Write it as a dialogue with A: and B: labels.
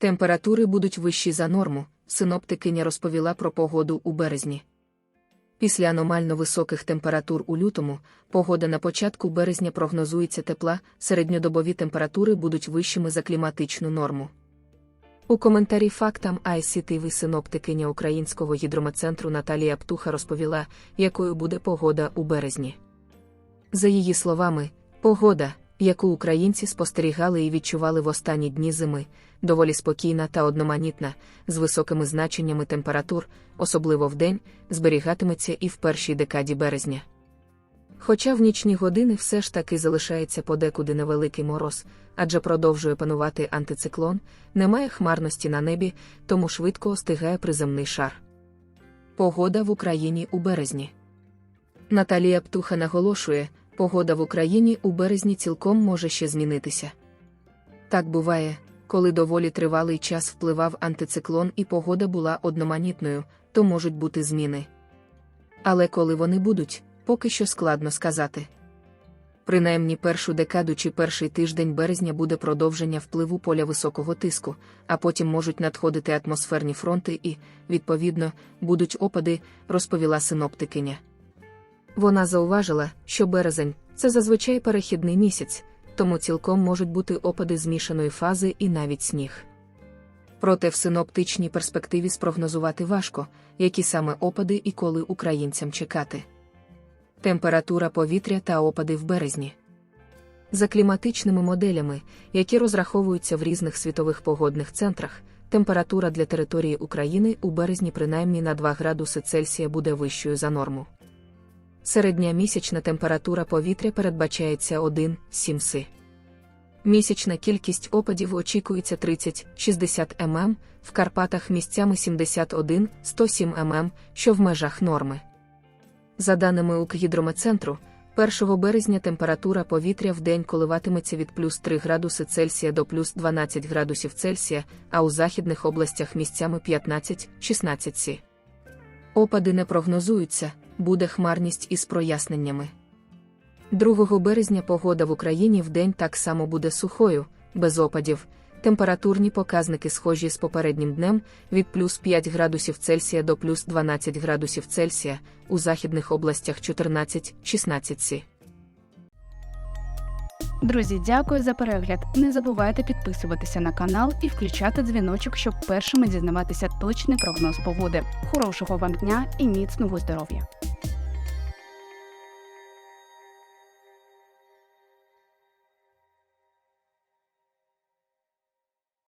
A: Температури будуть вищі за норму, синоптикиня розповіла про погоду у березні. Після аномально високих температур у лютому, погода на початку березня прогнозується тепла, середньодобові температури будуть вищими за кліматичну норму. У коментарі фактам ICTV синоптикиня Українського гідрометцентру Наталія Птуха розповіла, якою буде погода у березні. За її словами, погода, яку українці спостерігали і відчували в останні дні зими, доволі спокійна та одноманітна, з високими значеннями температур, особливо вдень, зберігатиметься і в першій декаді березня. Хоча в нічні години все ж таки залишається подекуди невеликий мороз, адже продовжує панувати антициклон, немає хмарності на небі, тому швидко остигає приземний шар. Погода в Україні у березні. Наталія Птуха наголошує, погода в Україні у березні цілком може ще змінитися. Так буває, коли доволі тривалий час впливав антициклон і погода була одноманітною, то можуть бути зміни. Але коли вони будуть, поки що складно сказати. Принаймні першу декаду чи перший тиждень березня буде продовження впливу поля високого тиску, а потім можуть надходити атмосферні фронти і, відповідно, будуть опади, розповіла синоптикиня. Вона зауважила, що березень це зазвичай перехідний місяць, тому цілком можуть бути опади змішаної фази і навіть сніг. Проте в синоптичній перспективі спрогнозувати важко, які саме опади і коли українцям чекати. Температура повітря та опади в березні. За кліматичними моделями, які розраховуються в різних світових погодних центрах, температура для території України у березні принаймні на 2 градуси Цельсія буде вищою за норму. Середня місячна температура повітря передбачається 1,7 си. Місячна кількість опадів очікується 30-60 мм, в Карпатах місцями 71-107 мм, що в межах норми. За даними Укргідрометцентру, 1 березня температура повітря в день коливатиметься від плюс 3 градуси Цельсія до плюс 12 градусів Цельсія, а у західних областях місцями 15-16 сі. Опади не прогнозуються, буде хмарність із проясненнями. 2 березня погода в Україні в день так само буде сухою, без опадів. Температурні показники схожі з попереднім днем від плюс 5 градусів Цельсія до плюс 12 градусів Цельсія, у західних областях 14-16 сі.
B: Друзі, дякую за перегляд. Не забувайте підписуватися на канал і включати дзвіночок, щоб першими дізнаватися точний прогноз погоди. Хорошого вам дня і міцного здоров'я!